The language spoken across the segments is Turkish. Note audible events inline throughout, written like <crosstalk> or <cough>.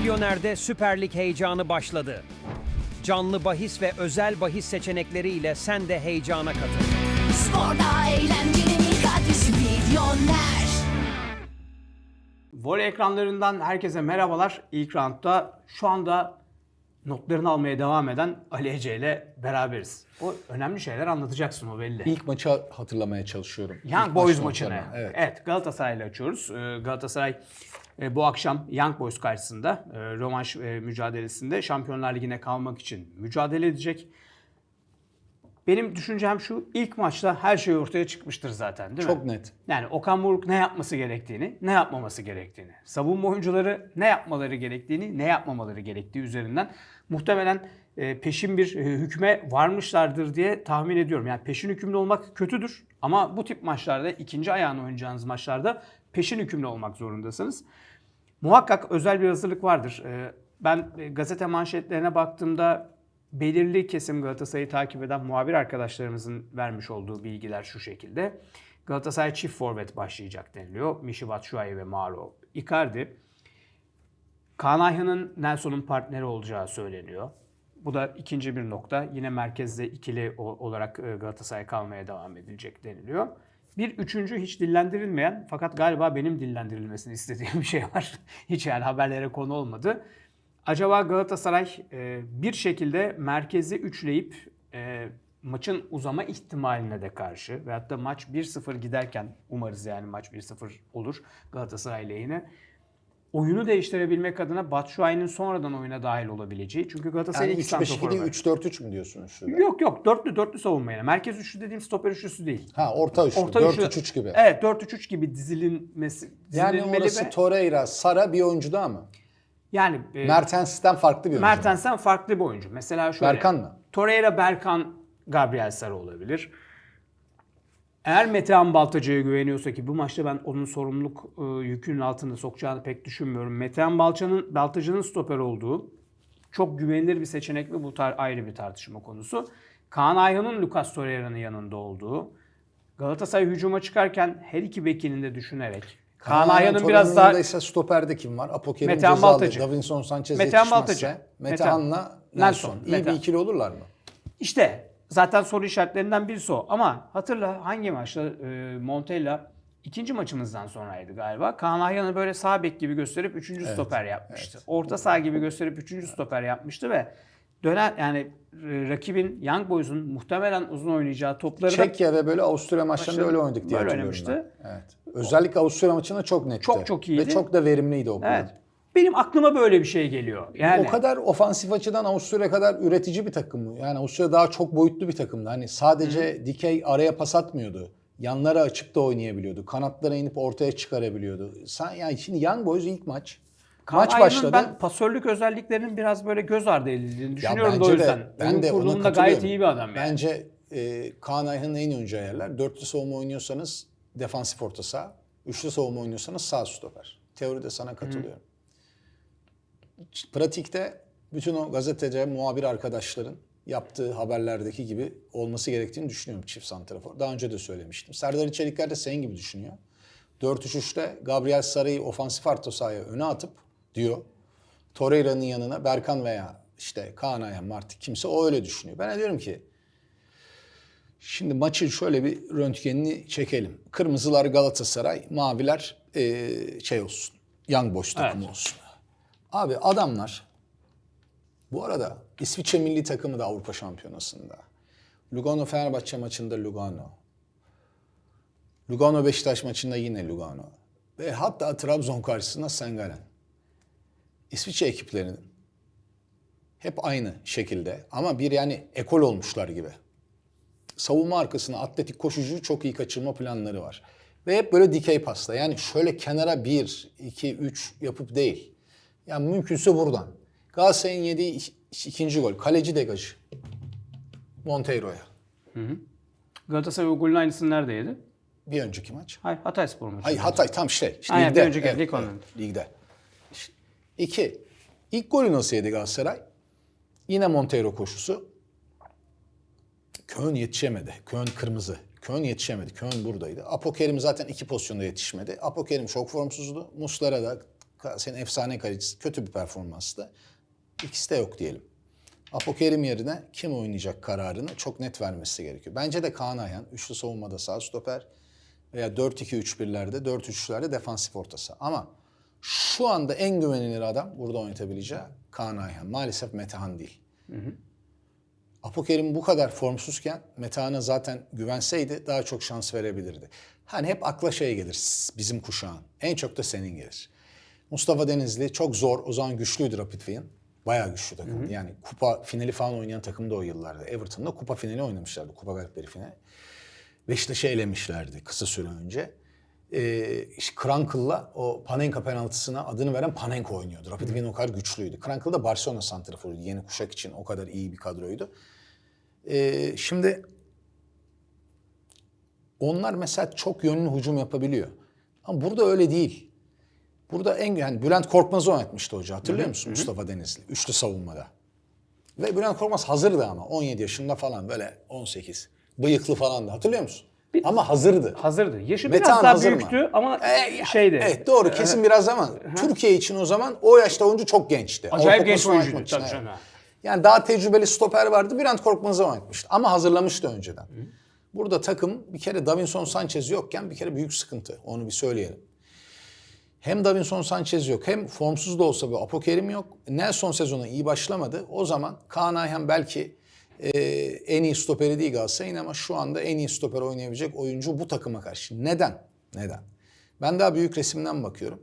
Milyoner'de Süper Lig heyecanı başladı. Canlı bahis ve özel bahis seçenekleriyle sen de heyecana katıl. Sporda eğlencenin adresi Milyoner. Voley ekranlarından herkese merhabalar. İlk roundda şu anda notlarını almaya devam eden Ali Ece ile beraberiz. O önemli şeyler anlatacaksın o belli. İlk maçı hatırlamaya çalışıyorum. Young İlk Boys maç maçını. notlarını, Evet, Evet. Galatasaray ile açıyoruz. Ee, Galatasaray bu akşam Young Boys karşısında e, rövanş e, mücadelesinde Şampiyonlar Ligi'ne kalmak için mücadele edecek. Benim düşüncem şu, ilk maçta her şey ortaya çıkmıştır zaten değil mi? Çok net. Yani Okan Buruk ne yapması gerektiğini, ne yapmaması gerektiğini, savunma oyuncuları ne yapmaları gerektiğini, ne yapmamaları gerektiği üzerinden muhtemelen e, peşin bir e, hükme varmışlardır diye tahmin ediyorum. Yani peşin hükümlü olmak kötüdür ama bu tip maçlarda, ikinci ayağını oynayacağınız maçlarda peşin hükümlü olmak zorundasınız. Muhakkak özel bir hazırlık vardır. Ee, Ben e, gazete manşetlerine baktığımda belirli kesim Galatasaray'ı takip eden muhabir arkadaşlarımızın vermiş olduğu bilgiler şu şekilde. Galatasaray çift forvet başlayacak deniliyor. Michy Batshuayi ve Mauro Icardi. Kaan Ayhan'ın Nelson'un partneri olacağı söyleniyor. Bu da ikinci bir nokta. Yine merkezde ikili olarak e, Galatasaray kalmaya devam edilecek deniliyor. Bir üçüncü hiç dillendirilmeyen fakat galiba benim dillendirilmesini istediğim bir şey var. <laughs> hiç yani haberlere konu olmadı. Acaba Galatasaray e, bir şekilde merkezi üçleyip e, maçın uzama ihtimaline de karşı veyahut da maç 1-0 giderken umarız yani maç 1-0 olur Galatasaray lehine oyunu değiştirebilmek adına Batshuayi'nin sonradan oyuna dahil olabileceği. Çünkü Galatasaray'ın Yani iki santraforu 3-5-2 değil var. 3-4-3 mü diyorsunuz şurada? Yok yok dörtlü dörtlü savunma yani. Merkez üçlü dediğim stoper üçlüsü değil. Ha orta üçlü. Orta 4-3-3 gibi. Evet 4-3-3 gibi dizilinmesi. Yani orası ve- Torreira, Sara bir oyuncu daha mı? yani e, Mertens'ten farklı bir oyuncu. Mertens'ten farklı bir oyuncu. Mesela şöyle. Berkan mı? Torreira, Berkan, Gabriel Sara olabilir. Eğer Metehan Baltacı'ya güveniyorsa ki bu maçta ben onun sorumluluk e, yükünün altında sokacağını pek düşünmüyorum. Metehan Balça'nın Baltacı'nın stoper olduğu çok güvenilir bir seçenek mi bu tar- ayrı bir tartışma konusu. Kaan Ayhan'ın Lucas Torreira'nın yanında olduğu. Galatasaray hücuma çıkarken her iki bekini de düşünerek Kaan Ayhan'ın biraz daha ise stoperde kim var? Apokerim Metehan cezalı. Baltacı. Davinson Sanchez Metehan yetişmezse. Baltacı. Metehan'la Nelson. Nelson. İyi Metehan. bir ikili olurlar mı? İşte zaten soru işaretlerinden birisi o. Ama hatırla hangi maçta e, Montella ikinci maçımızdan sonraydı galiba. Kaan Ayhan'ı böyle sağ bek gibi gösterip üçüncü stoper yapmıştı. Orta saha gibi gösterip üçüncü stoper yapmıştı ve dönen yani e, rakibin Young Boys'un muhtemelen uzun oynayacağı topları Çekya ve böyle Avusturya maçlarında Maçları öyle oynadık diye böyle hatırlıyorum oynamıştı. ben. Evet. Özellikle Avusturya maçında çok netti. Çok çok iyiydi. Ve çok da verimliydi o. Evet. Benim aklıma böyle bir şey geliyor. Yani O kadar ofansif açıdan Avusturya kadar üretici bir takım mı? Yani Avusturya daha çok boyutlu bir takımdı. Hani sadece dikey araya pas atmıyordu. Yanlara açık da oynayabiliyordu. Kanatlara inip ortaya çıkarabiliyordu. Sen yani şimdi Young Boys ilk maç. Kaan maç Ayhan'ın başladı. ben pasörlük özelliklerinin biraz böyle göz ardı edildiğini düşünüyorum da o bence yüzden. ben de Oyun ona kurulumunda gayet katılıyorum. iyi bir adam yani. Bence e, Kaan Ayhan'ın en iyi oyuncağı yerler. Dörtlü savunma oynuyorsanız defansif orta saha. Üçlü savunma oynuyorsanız sağ stoper. Teoride sana katılıyorum. Pratikte bütün o gazeteci, muhabir arkadaşların yaptığı haberlerdeki gibi olması gerektiğini düşünüyorum çift santrafor. Daha önce de söylemiştim. Serdar İçerikler de senin gibi düşünüyor. 4-3-3'te Gabriel Sarı'yı ofansif orta sahaya öne atıp diyor. Torreira'nın yanına Berkan veya işte Kaan Ayhan, Marti kimse o öyle düşünüyor. Ben diyorum ki şimdi maçın şöyle bir röntgenini çekelim. Kırmızılar Galatasaray, maviler eee, şey olsun. Young Boys takımı Evet. olsun. Abi adamlar bu arada İsviçre milli takımı da Avrupa Şampiyonası'nda. Lugano Fenerbahçe maçında Lugano. Lugano Beşiktaş maçında yine Lugano. Ve hatta Trabzon karşısında Sengalen. İsviçre ekiplerinin hep aynı şekilde ama bir yani ekol olmuşlar gibi. Savunma arkasına atletik koşucu çok iyi kaçırma planları var. Ve hep böyle dikey pasta. Yani şöyle kenara 1, 2, 3 yapıp değil. Yani mümkünse buradan. Galatasaray'ın yediği ik- ikinci gol. Kaleci degajı. Monteiro'ya. Galatasaray o golün aynısını nerede yedi? Bir önceki maç. Hayır Hatay Spor maçı. Hayır Hatay tam şey. işte Aynen, ligde. bir önceki lig onun. ligde. İki. İlk golü nasıl yedi Galatasaray? Yine Montero koşusu. Kön yetişemedi. Kön kırmızı. Kön yetişemedi. Kön buradaydı. Apokerim zaten iki pozisyonda yetişmedi. Apokerim çok formsuzdu. Muslera da Senin efsane kalecisi kötü bir performanstı. İkisi de yok diyelim. Apokerim yerine kim oynayacak kararını çok net vermesi gerekiyor. Bence de Kaan Ayhan üçlü savunmada sağ stoper veya 4-2-3-1'lerde 4-3'lerde defansif orta saha. Ama şu anda en güvenilir adam burada oynatabileceği Kaan Ayhan. Maalesef Metehan değil. Apokerim bu kadar formsuzken Metehan'a zaten güvenseydi daha çok şans verebilirdi. Hani hep akla şey gelir bizim kuşağın. En çok da senin gelir. Mustafa Denizli çok zor. O zaman güçlüydü Rapid Wien. Bayağı güçlü takımdı. Yani kupa finali falan oynayan takım da o yıllarda. Everton'da kupa finali oynamışlardı. Kupa galipleri finali. Beşiktaş'ı elemişlerdi kısa süre önce. Ee, işte Krankel'la o Panenka penaltısına adını veren Panenka oynuyordu. Rapid Wien o kadar güçlüydü. Krankel da Barcelona santraforuydu. Yeni kuşak için o kadar iyi bir kadroydu. Ee, şimdi onlar mesela çok yönlü hücum yapabiliyor. Ama burada öyle değil. Burada en yani Bülent Korkmaz'ı oynatmıştı hoca hatırlıyor musun Mustafa Denizli? Üçlü savunmada. Ve Bülent Korkmaz hazırdı ama 17 yaşında falan böyle 18. Bıyıklı falandı hatırlıyor musun? ama hazırdı. Hazırdı. Yaşı Metehan biraz daha hazır mı? büyüktü ama Ee, ya- şeydi. Evet doğru kesin biraz ama Türkiye için o zaman o yaşta oyuncu çok gençti. Acayip genç oyuncuydu, tabii evet. canım. Yani daha tecrübeli stoper vardı. Bülent Korkmaz'ı oynatmıştı. Ama hazırlamıştı önceden. Burada takım bir kere Davinson Sanchez yokken bir kere büyük sıkıntı. Onu bir söyleyelim. Hem Davinson Sanchez yok hem formsuz da olsa bir Apokerim yok. Nelson sezonu iyi başlamadı. O zaman Kaan Ayhan belki e, en iyi stoperi değil Galatasaray'ın ama şu anda en iyi stoper oynayabilecek oyuncu bu takıma karşı. Neden? Neden? Ben daha büyük resimden bakıyorum.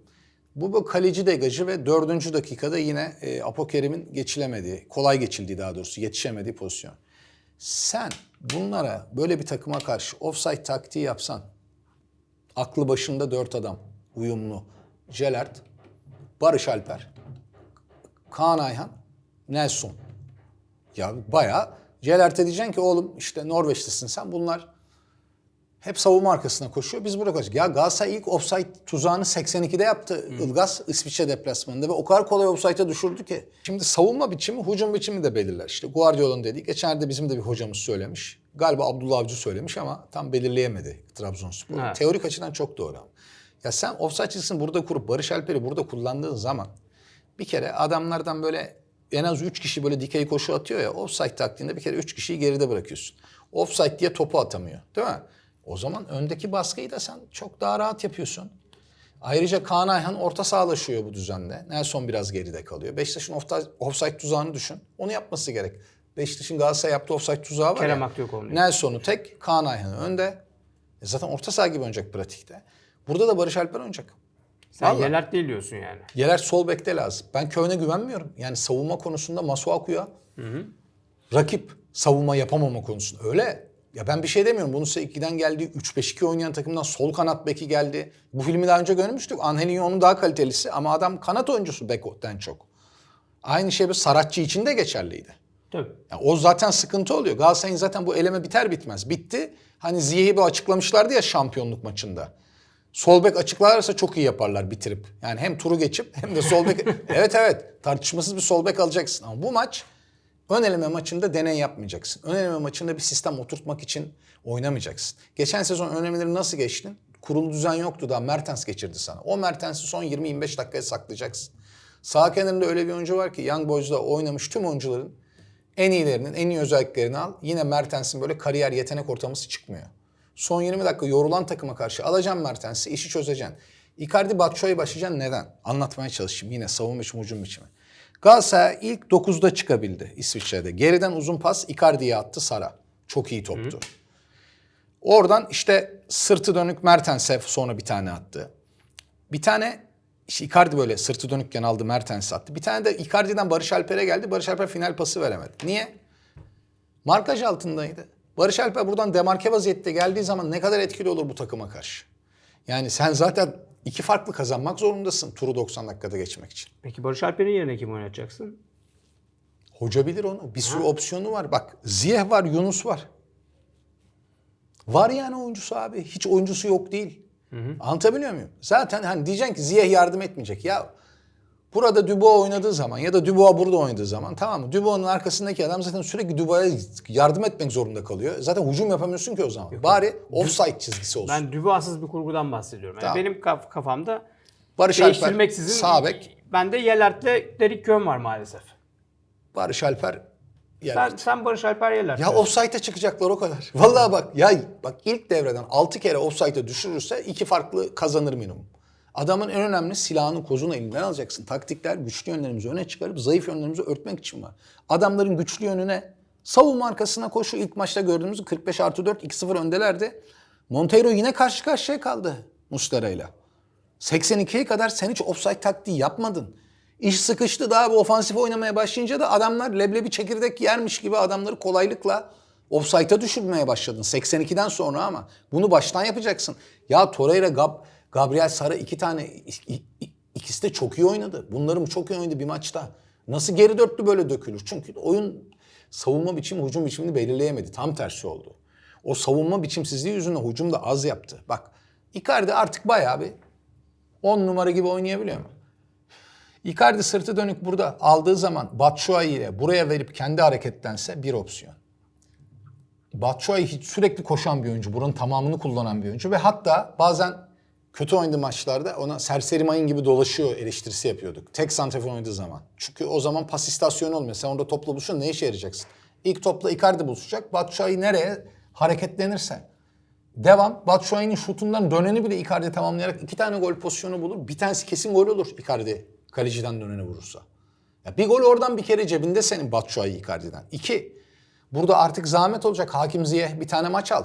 Bu bu kaleci degajı ve dördüncü dakikada yine e, Apokerim'in geçilemediği, kolay geçildiği daha doğrusu yetişemediği pozisyon. Sen bunlara böyle bir takıma karşı offside taktiği yapsan, aklı başında dört adam, uyumlu, Celert, Barış Alper, Kaan Ayhan, Nelson. Ya bayağı Celert'e diyeceksin ki oğlum işte Norveçlisin sen bunlar hep savunma arkasına koşuyor. Biz burada koşuyoruz. Ya Galatasaray ilk offside tuzağını 82'de yaptı Ilgaz İsviçre deplasmanında ve o kadar kolay offside'a düşürdü ki. Şimdi savunma biçimi, hücum biçimi de belirler. İşte Guardiola'nın dediği, geçenlerde bizim de bir hocamız söylemiş. Galiba Abdullah Avcı söylemiş ama tam belirleyemedi Trabzonspor. Evet. Teorik açıdan çok doğru ama. Ya sen offside çizgisini burada kurup Barış Alper'i burada kullandığın zaman bir kere adamlardan böyle en az 3 kişi böyle dikey koşu atıyor ya offside taktiğinde bir kere 3 kişiyi geride bırakıyorsun. Offside diye topu atamıyor değil mi? O zaman öndeki baskıyı da sen çok daha rahat yapıyorsun. Ayrıca Kaan Ayhan orta sağlaşıyor bu düzende. Nelson biraz geride kalıyor. Beşiktaş'ın offside, tuzağını düşün. Onu yapması gerek. Beşiktaş'ın Galatasaray yaptığı offside tuzağı var Kerem ya. Aktürkoğlu. Nelson'u tek, Kaan Ayhan'ı önde. E zaten orta saha gibi oynayacak pratikte. Burada da Barış Alper oynayacak. Sen Vallahi. Yelert değil diyorsun yani. Yeler sol bekte lazım. Ben Köy'üne güvenmiyorum. Yani savunma konusunda Masuaku'ya rakip savunma yapamama konusunda. Öyle. Ya ben bir şey demiyorum. Bunun 2'den geldi. 3-5-2 oynayan takımdan sol kanat beki geldi. Bu filmi daha önce görmüştük. Angelinho'nun daha kalitelisi ama adam kanat oyuncusu bekten çok. Aynı şey bir Saratçı için de geçerliydi. Tabii. Ya o zaten sıkıntı oluyor. Galatasaray'ın zaten bu eleme biter bitmez. Bitti. Hani Ziyeh'i bir açıklamışlardı ya şampiyonluk maçında. Sol bek açıklarsa çok iyi yaparlar bitirip. Yani hem turu geçip hem de sol bek... <laughs> evet evet tartışmasız bir sol bek alacaksın. Ama bu maç ön eleme maçında deney yapmayacaksın. Ön eleme maçında bir sistem oturtmak için oynamayacaksın. Geçen sezon ön elemeleri nasıl geçtin? Kurulu düzen yoktu daha Mertens geçirdi sana. O Mertens'i son 20-25 dakikaya saklayacaksın. Sağ kenarında öyle bir oyuncu var ki Young Boys'da oynamış tüm oyuncuların en iyilerinin, en iyi özelliklerini al. Yine Mertens'in böyle kariyer yetenek ortalaması çıkmıyor. Son 20 dakika yorulan takıma karşı alacaksın Mertens'i, işi çözeceksin. Icardi Batshuayi başlayacaksın neden? Anlatmaya çalışayım yine savunma biçimi, hücum biçimi. Galatasaray ilk 9'da çıkabildi İsviçre'de. Geriden uzun pas Icardi'ye attı Sara. Çok iyi toptu. Oradan işte sırtı dönük Mertens'e sonra bir tane attı. Bir tane işte Icardi böyle sırtı dönükken aldı Mertens'i attı. Bir tane de Icardi'den Barış Alper'e geldi. Barış Alper final pası veremedi. Niye? Markaj altındaydı. Barış Alper buradan demarke vaziyette geldiği zaman ne kadar etkili olur bu takıma karşı? Yani sen zaten iki farklı kazanmak zorundasın turu 90 dakikada geçmek için. Peki Barış Alper'in yerine kim oynatacaksın? Hoca bilir onu. Bir sürü opsiyonu var. Bak Ziyeh var, Yunus var. Var yani oyuncusu abi. Hiç oyuncusu yok değil. Anlatabiliyor muyum? Zaten hani diyeceksin ki Ziyeh yardım etmeyecek. Ya burada Dubois oynadığı zaman ya da Dubois burada oynadığı zaman tamam mı? Dubois'un arkasındaki adam zaten sürekli Dubois'a yardım etmek zorunda kalıyor. Zaten hücum yapamıyorsun ki o zaman. Bari offside çizgisi olsun. Ben Dubois'sız bir kurgudan bahsediyorum. Yani Tamam. Benim kaf- kafamda Barış Alper Değiştirmeksizin sağ bek, bende Yelert'le Derik Kön var maalesef. Barış Alper yer. Sen, sen Barış Alper Yelert. Ya offside'e çıkacaklar o kadar. Vallahi bak ya bak ilk devreden 6 kere offside'e düşürürse iki farklı kazanır minimum. Adamın en önemli silahını kozunu elinden alacaksın. Taktikler güçlü yönlerimizi öne çıkarıp zayıf yönlerimizi örtmek için var. Adamların güçlü yönüne savunma arkasına koşu ilk maçta gördüğümüz 45 artı 4 2-0 öndelerdi. Monteiro yine karşı karşıya kaldı Mustera'yla. 82'ye kadar sen hiç offside taktiği yapmadın. İş sıkıştı daha bir ofansif oynamaya başlayınca da adamlar leblebi çekirdek yermiş gibi adamları kolaylıkla offside'a düşürmeye başladın. 82'den sonra ama bunu baştan yapacaksın. Ya Torreira, Gab Gabriel Sara iki tane ikisi de çok iyi oynadı. Bunların çok iyi oynadı bir maçta. Nasıl geri dörtlü böyle dökülür? Çünkü oyun savunma biçimi, hücum biçimini belirleyemedi. Tam tersi oldu. O savunma biçimsizliği yüzünden hücum da az yaptı. Bak Icardi artık bayağı bir 10 numara gibi oynayabiliyor mu? Icardi sırtı dönük burada aldığı zaman Batshuayi ile buraya verip kendi hareketlense bir opsiyon. Batshuayi hiç sürekli koşan bir oyuncu. Buranın tamamını kullanan bir oyuncu. Ve hatta bazen kötü oynadığı maçlarda ona serseri mayın gibi dolaşıyor eleştirisi yapıyorduk. Tek santrafor oynadığı zaman. Çünkü o zaman pas istasyonu olmuyor. Sen orada topla buluşuyorsun ne işe yarayacaksın? İlk topla Icardi buluşacak. Batshuayi nereye hareketlenirse. Devam. Batshuayi'nin şutundan döneni bile Icardi tamamlayarak iki tane gol pozisyonu bulur. Bir tanesi kesin gol olur Icardi kaleciden döneni vurursa. Ya bir gol oradan bir kere cebinde senin Batshuayi Icardi'den. İki, burada artık zahmet olacak Hakim Ziyeh bir tane maç al.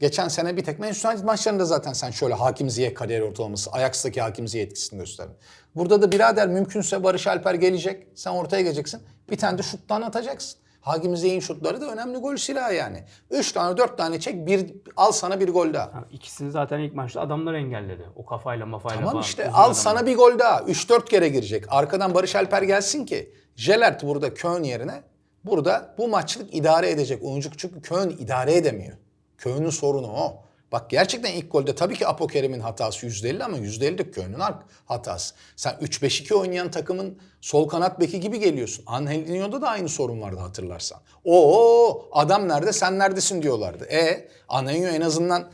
Geçen sene bir tek Manchester United maçlarında zaten sen şöyle Hakim Ziyeh kariyer ortalaması, Ajax'taki Hakim Ziyeh etkisini gösterdin. Burada da birader mümkünse Barış Alper gelecek, sen ortaya geleceksin. Bir tane de şuttan atacaksın. Hakim Ziyeh'in şutları da önemli gol silahı yani. Üç tane dört tane çek, bir, al sana bir gol daha. Ha, İkisini zaten ilk maçta adamlar engelledi. O kafayla mafayla Tamam falan. işte al adamlar. sana bir gol daha. 3-4 kere girecek. Arkadan Barış Alper gelsin ki Jelert burada Köln yerine burada bu maçlık idare edecek oyuncu. Çünkü Köln idare edemiyor. Köln'ün sorunu o. Bak gerçekten ilk golde tabii ki Apokerem'in hatası %50 ama %50 de Köln'ün ar- hatası. Sen 3-5-2 oynayan takımın sol kanat beki gibi geliyorsun. Angelinho'da da aynı sorun vardı hatırlarsan. Oo adam nerede sen neredesin diyorlardı. E Angelinho en azından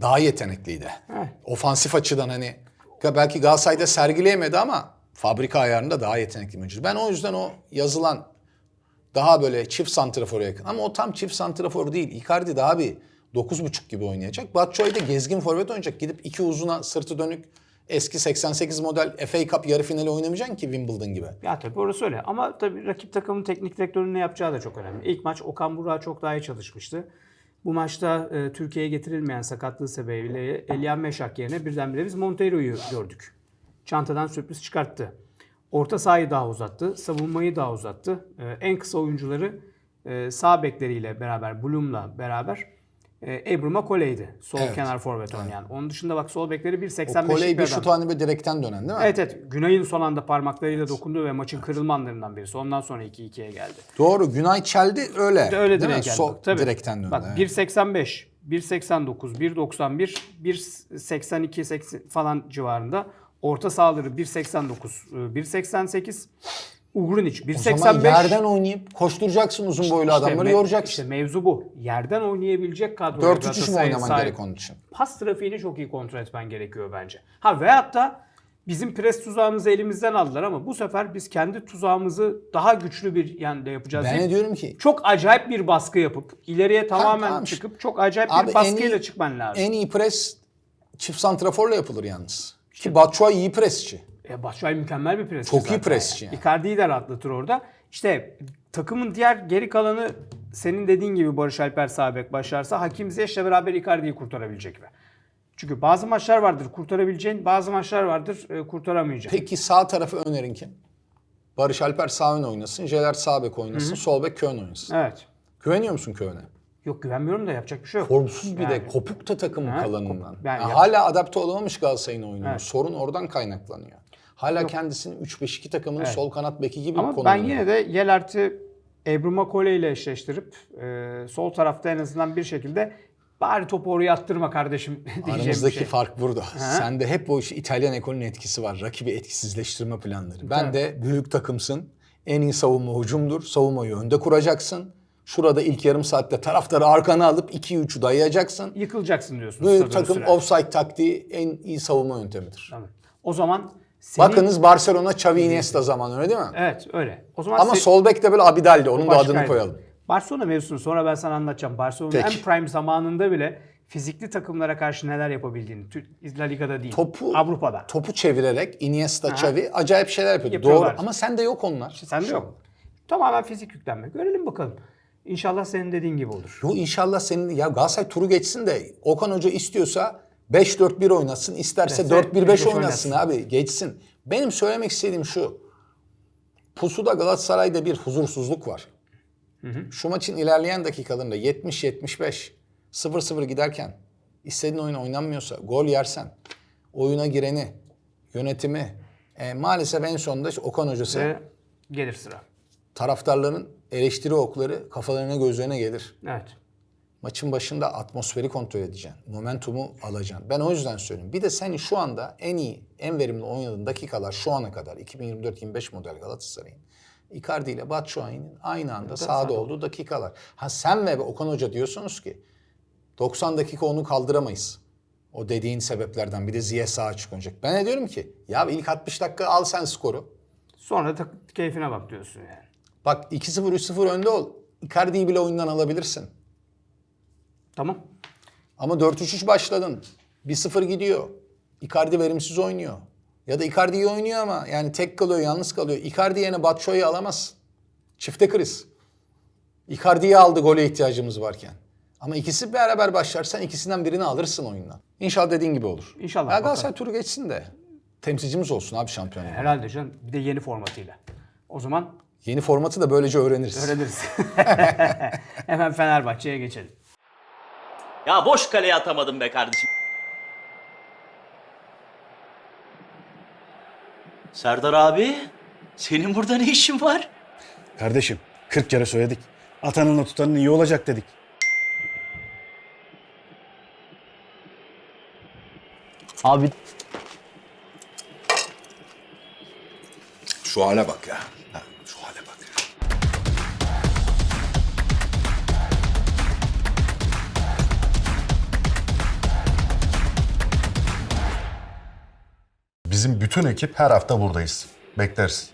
daha yetenekliydi. Ofansif açıdan hani belki Galatasaray'da sergileyemedi ama fabrika ayarında daha yetenekli oyuncu. Ben o yüzden o yazılan daha böyle çift santrafora yakın. Ama o tam çift santrafor değil. Icardi daha bir 9.5 gibi oynayacak. Batshuayi de gezgin forvet oynayacak. Gidip iki uzuna sırtı dönük eski 88 model FA Cup yarı finali oynamayacaksın ki Wimbledon gibi. Ya tabii orası öyle. Ama tabii rakip takımın teknik direktörünün ne yapacağı da çok önemli. İlk maç Okan Burak'a çok daha iyi çalışmıştı. Bu maçta e, Türkiye'ye getirilmeyen sakatlığı sebebiyle Elian Meşak yerine birdenbire biz Monteiro'yu gördük. Çantadan sürpriz çıkarttı. Orta sahayı daha uzattı. Savunmayı daha uzattı. E, en kısa oyuncuları e, sağ bekleriyle beraber, Bloom'la beraber e, Ebrima Kole'ydi. Sol Evet. kenar forvet oynayan. Onun dışında bak sol bekleri O 1.85'lik Koley bir bir adam. şut halinde direkten dönen değil mi? Evet evet. Günay'ın son anda parmaklarıyla dokunduğu ve maçın kırılma anlarından birisi. Ondan sonra 2-2'ye geldi. Doğru. Günay çeldi öyle. De öyle direkt geldi. Sol, Tabii. direkten döndü. Bak evet. 1.85, 1.89, 1.91, 1.82 80 falan civarında. Orta sahaları 1.89, 1.88. Ugrunic O zaman 1.85. yerden oynayıp koşturacaksın uzun boylu İşte adamları me- yoracaksın. İşte mevzu bu. Yerden oynayabilecek kadroya 4-3-3 mü oynaman sahip. gerek onun için? Pas trafiğini çok iyi kontrol etmen gerekiyor bence. Ha veyahut da bizim pres tuzağımızı elimizden aldılar ama bu sefer biz kendi tuzağımızı daha güçlü bir yanda yapacağız. Ben ne diyorum ki? çok acayip bir baskı yapıp ileriye tamamen tamam. çıkıp çok acayip Abi bir baskıyla iyi- çıkman lazım. En iyi pres çift santraforla yapılır yalnız. Ki Batshuayi iyi presçi. E, Batshuayi mükemmel bir presçi Çok iyi zaten presçi yani. Icardi'yi de rahatlatır orada. İşte takımın diğer geri kalanı senin dediğin gibi Barış Alper sağ bek başlarsa Hakim Ziyech'le beraber Icardi'yi kurtarabilecek mi? Çünkü bazı maçlar vardır kurtarabileceğin, bazı maçlar vardır e, kurtaramayacağın. Peki sağ tarafı önerin kim? Barış Alper sağ ön oynasın, Jeler sağ bek oynasın, sol bek Köln oynasın. Evet. Güveniyor musun Köln'e? Yok güvenmiyorum da yapacak bir şey yok. Formsuz bir de Yani. kopuk da takımın Ha, kalanından. kopuk. Yani Ya yap- hala adapte olamamış Galatasaray'ın oyununa. Evet. Sorun oradan kaynaklanıyor. Hala kendisini 3-5-2 takımının sol kanat beki gibi Ama ben yine de Yelert'i Ebru Kole ile eşleştirip e, sol tarafta en azından bir şekilde bari topu oraya attırma kardeşim <laughs> diyeceğim Aramızdaki şey. fark burada. Sende hep bu iş İtalyan ekolünün etkisi var. Rakibi etkisizleştirme planları. Ben de büyük takımsın. En iyi savunma hücumdur. Savunmayı önde kuracaksın. Şurada ilk yarım saatte taraftarı arkana alıp 2-3'ü dayayacaksın. Yıkılacaksın diyorsun. Büyük stadı takım sürer. offside taktiği en iyi savunma yöntemidir. Tamam. O zaman senin... Bakınız Barcelona Xavi Iniesta zamanı öyle değil mi? Evet öyle. O zaman Ama se- sol bek de böyle Abidal'di. Onun da adını koyalım. Barcelona mevzusunu sonra ben sana anlatacağım. Barcelona'nın en prime zamanında bile fizikli takımlara karşı neler yapabildiğini. La Liga'da değil. Topu Avrupa'da. Topu çevirerek Iniesta, Xavi acayip şeyler yapıyordu. Doğru ama sende yok onlar. Sende yok. Tamamen fizik yüklenme. Görelim bakalım. İnşallah senin dediğin gibi olur. Yo inşallah senin ya Galatasaray turu geçsin de Okan Hoca istiyorsa 5-4-1 oynasın, isterse İsterse 4-1-5 5-5 oynasın abi geçsin. Benim söylemek istediğim şu. Pusuda Galatasaray'da bir huzursuzluk var. Şu maçın ilerleyen dakikalarında 70-75 0-0 giderken istediğin oyun oynanmıyorsa, gol yersen, oyuna gireni, yönetimi e, maalesef en sonunda işte Okan Hocası Ve gelir sıra. taraftarların eleştiri okları kafalarına gözlerine gelir. Evet. Maçın başında atmosferi kontrol edeceksin. Momentumu alacaksın. Ben o yüzden söylüyorum. Bir de senin şu anda en iyi, en verimli oynadığın dakikalar şu ana kadar 2024-25 model Galatasaray'ın. Icardi ile Batshuayi'nin aynı anda sahada olduğu dakikalar. Ha sen ve Okan Hoca diyorsunuz ki 90 dakika onu kaldıramayız. O dediğin sebeplerden bir de Ziye sağa çıkacak. Ben de diyorum ki ya ilk 60 dakika al sen skoru. Sonra da keyfine bak diyorsun yani. Bak 2-0 3-0 önde ol. Icardi'yi bile oyundan alabilirsin. Tamam. Ama 4-3-3 başladın. 1-0 gidiyor. Icardi verimsiz oynuyor. Ya da Icardi iyi oynuyor ama yani tek kalıyor, yalnız kalıyor. Icardi yerine Batshuayi'yi alamazsın. Çifte kriz. Icardi'yi aldı gole ihtiyacımız varken. Ama ikisi beraber başlarsan ikisinden birini alırsın oyundan. İnşallah dediğin gibi olur. İnşallah, Ya. Galatasaray turu geçsin de temsilcimiz olsun abi şampiyonluğu. Herhalde canım. Bir de yeni formatıyla. O zaman Yeni formatı da böylece öğreniriz. öğreniriz. <laughs> <laughs> Hemen Fenerbahçe'ye geçelim. Ya boş kaleye atamadım be kardeşim. Serdar abi, senin burada ne işin var? Kardeşim 40 kere söyledik. Atanınla tutanın iyi olacak dedik. Abi Şu hale bak ya. Bizim bütün ekip her hafta buradayız. Bekleriz.